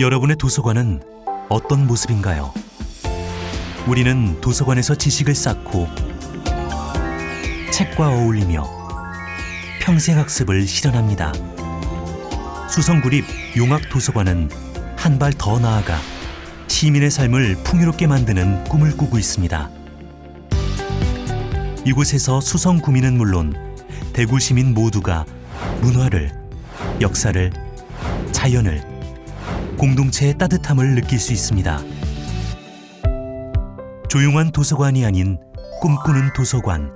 여러분의 도서관은 어떤 모습인가요? 우리는 도서관에서 지식을 쌓고 책과 어울리며 평생 학습을 실현합니다. 수성구립 용학도서관은 한 발 더 나아가 시민의 삶을 풍요롭게 만드는 꿈을 꾸고 있습니다. 이곳에서 수성구민은 물론 대구 시민 모두가 문화를, 역사를, 자연을, 공동체의 따뜻함을 느낄 수 있습니다. 조용한 도서관이 아닌 꿈꾸는 도서관.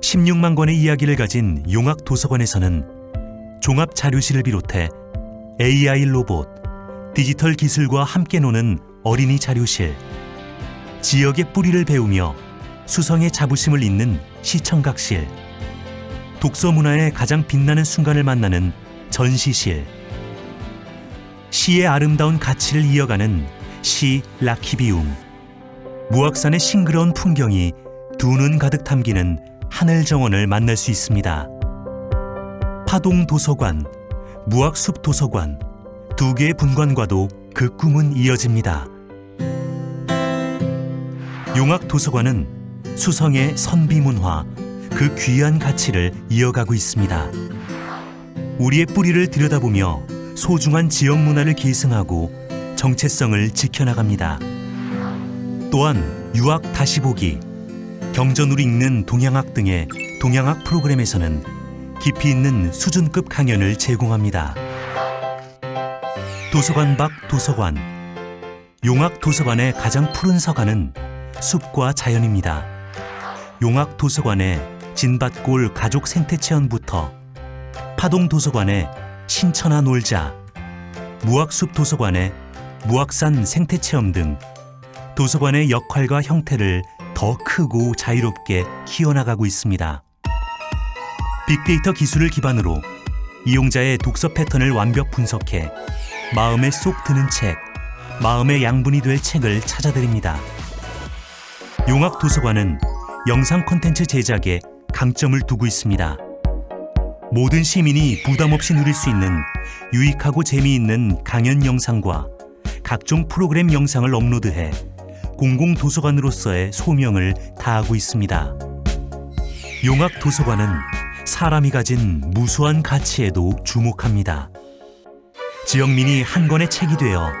16만 권의 이야기를 가진 용학 도서관에서는 종합 자료실을 비롯해 AI 로봇, 디지털 기술과 함께 노는 어린이 자료실, 지역의 뿌리를 배우며 수성의 자부심을 잇는 시청각실, 독서 문화의 가장 빛나는 순간을 만나는 전시실, 시의 아름다운 가치를 이어가는 시 라키비움, 무악산의 싱그러운 풍경이 두 눈 가득 담기는 하늘 정원을 만날 수 있습니다. 파동 도서관, 무악숲 도서관 두 개의 분관과도 그 꿈은 이어집니다. 용학 도서관은 수성의 선비 문화, 그 귀한 가치를 이어가고 있습니다. 우리의 뿌리를 들여다보며 소중한 지역 문화를 계승하고 정체성을 지켜나갑니다. 또한 유학 다시 보기, 경전으로 읽는 동양학 등의 동양학 프로그램에서는 깊이 있는 수준급 강연을 제공합니다. 도서관 밖 도서관 용학 도서관의 가장 푸른 서가는 숲과 자연입니다. 용학 도서관의 진밭골 가족 생태 체험부터 파동 도서관의 신천하 놀자, 무악숲 도서관의 무악산 생태 체험 등 도서관의 역할과 형태를 더 크고 자유롭게 키워나가고 있습니다. 빅데이터 기술을 기반으로 이용자의 독서 패턴을 완벽 분석해 마음에 쏙 드는 책, 마음의 양분이 될 책을 찾아드립니다. 용학 도서관은 영상 콘텐츠 제작에 강점을 두고 있습니다. 모든 시민이 부담 없이 누릴 수 있는 유익하고 재미있는 강연 영상과 각종 프로그램 영상을 업로드해 공공 도서관으로서의 소명을 다하고 있습니다. 용학 도서관은 사람이 가진 무수한 가치에도 주목합니다. 지역민이 한 권의 책이 되어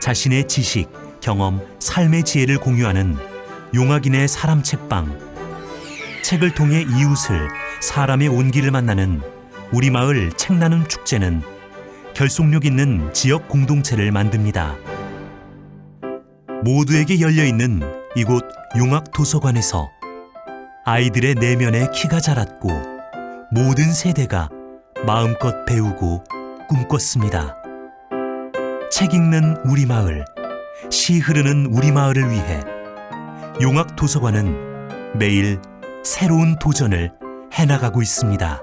자신의 지식, 경험, 삶의 지혜를 공유하는 용학인의 사람 책방. 책을 통해 이웃을 사람의 온기를 만나는 우리 마을 책 나눔 축제는 결속력 있는 지역 공동체를 만듭니다. 모두에게 열려 있는 이곳 용학 도서관에서 아이들의 내면에 키가 자랐고 모든 세대가 마음껏 배우고 꿈꿨습니다. 책 읽는 우리 마을, 시 흐르는 우리 마을을 위해 용학 도서관은 매일 새로운 도전을 해나가고 있습니다.